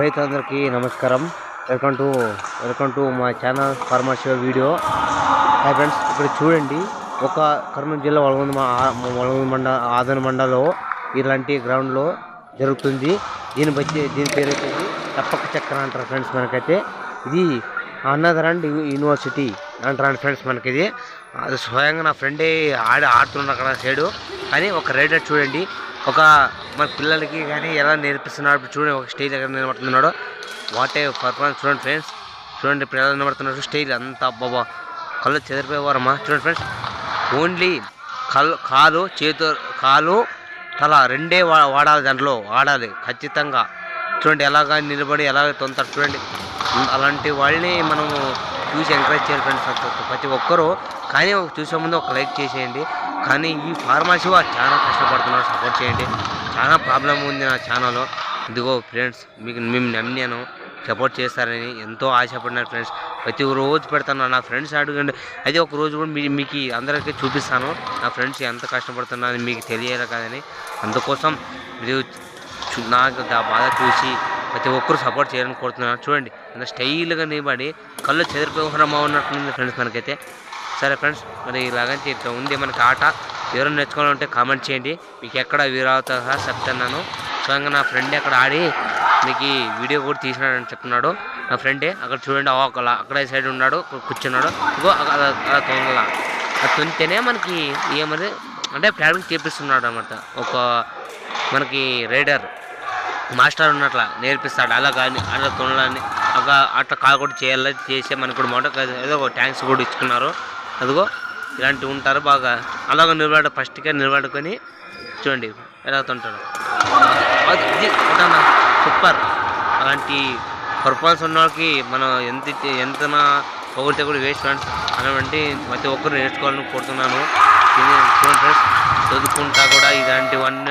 రైతులందరికీ నమస్కారం. Welcome to welcome to మా channel farmer show video hi friends ఇక్కడ చూడండి ఒక కర్నూలు జిల్లా వలగొంద వలగొంద మండ ఆదన మండలో ఇలాంటి గ్రౌండ్లో జరుగుతుంది. దీని బట్టి దీని పేరు వచ్చేసి తప్పక చక్ర అంటారు ఫ్రెండ్స్ మనకైతే. ఇది అన్నదరండ్ యూనివర్సిటీ అంటారు ఫ్రెండ్స్ మనకి ఇది అది స్వయంగా నా ఫ్రెండే ఆడి ఆడుతున్నాడు అక్కడ సైడు. కానీ ఒక రైడర్ చూడండి ఒక మన పిల్లలకి కానీ ఎలా నేర్పిస్తున్నాడు ఇప్పుడు చూడండి ఒక స్టేజ్ ఎక్కడ నిలబడుతున్నాడు. వాటే పర్ఫార్మెన్స్ చూడండి ఫ్రెండ్స్ చూడండి ఇప్పుడు ఎలా నిలబడుతున్నాడు స్టేజ్ అంతా. బాబా కళ్ళు చెదిరిపోయేవారమ్మా. చూడండి ఫ్రెండ్స్ ఓన్లీ కళ్ళు కాలు చేతు కాలు తల రెండే వా వాడాలి దాంట్లో. వాడాలి ఖచ్చితంగా. చూడండి ఎలాగ నిలబడి ఎలాగ తొంతారు చూడండి. అలాంటి వాళ్ళని మనము చూసి ఎంకరేజ్ చేయాలి ఫ్రెండ్స్ ప్రతి ఒక్కరూ కానీ చూసే ముందు ఒక లైక్ చేసేయండి. కానీ ఈ ఫార్మసీ వాళ్ళు చాలా కష్టపడుతున్నారు. సపోర్ట్ చేయండి. చాలా ప్రాబ్లం ఉంది నా ఛానల్లో. ఇదిగో ఫ్రెండ్స్ మీకు మేము నమ్మినాను సపోర్ట్ చేస్తారని ఎంతో ఆశపడినారు ఫ్రెండ్స్. ప్రతి రోజు పెడతాను. నా ఫ్రెండ్స్ అడగండి. అయితే ఒక రోజు కూడా మీ మీకు అందరికీ చూపిస్తాను. నా ఫ్రెండ్స్ ఎంత కష్టపడుతున్నారని మీకు తెలియాలి కదని. అందుకోసం మీరు నాకు ఆ బాధ చూసి ప్రతి ఒక్కరు సపోర్ట్ చేయాలని కోరుతున్నాను. చూడండి అంత స్టైల్గా నిలబడి కళ్ళు చెదిరిపోకుండా ఉన్నట్టుంది ఫ్రెండ్స్ మనకైతే. సరే ఫ్రెండ్స్ మరి ఇలాగంటే ఇట్లా ఉంది మనకి ఆట. ఎవరైనా నేర్చుకోవాలంటే కామెంట్ చేయండి. మీకు ఎక్కడ వీరావుతా చెప్తున్నాను. స్వయంగా నా ఫ్రెండ్ అక్కడ ఆడి మీకు వీడియో కూడా తీసినాడని చెప్తున్నాడు. నా ఫ్రెండే అక్కడ చూడండి ఆ అక్కడ సైడ్ ఉన్నాడు కూర్చున్నాడు. ఇగో అలా తొంగల. అది తొంతేనే మనకి ఏమది అంటే ప్రాక్టీస్ చేపిస్తున్నాడు అనమాట ఒక మనకి రైడర్ మాస్టర్ ఉన్నట్ల నేర్పిస్తాడు. అలా కానీ అలా తొనలని ఒక అట్లా కాల్ కూడా చేయాలి చేసే మనకు కూడా మాట ఏదో ఒక ట్యాంక్స్ కూడా ఇచ్చుకున్నారు. అదిగో ఇలాంటివి ఉంటారు బాగా. అలాగ నిలబడ ఫస్ట్గా నిలబడుకొని చూడండి ఎలా ఉంటాడు ఇది సూపర్. అలాంటి పర్పల్స్ ఉన్న వాళ్ళకి మనం ఎంత ఎంత పొగిడితే కూడా వేస్ట్ ఫ్రెండ్స్ అటువంటి ప్రతి ఒక్కరు నేర్చుకోవాలని కోరుతున్నాను. చూడండి ఫ్రెండ్స్ చదువుకుంటా కూడా ఇలాంటివన్నీ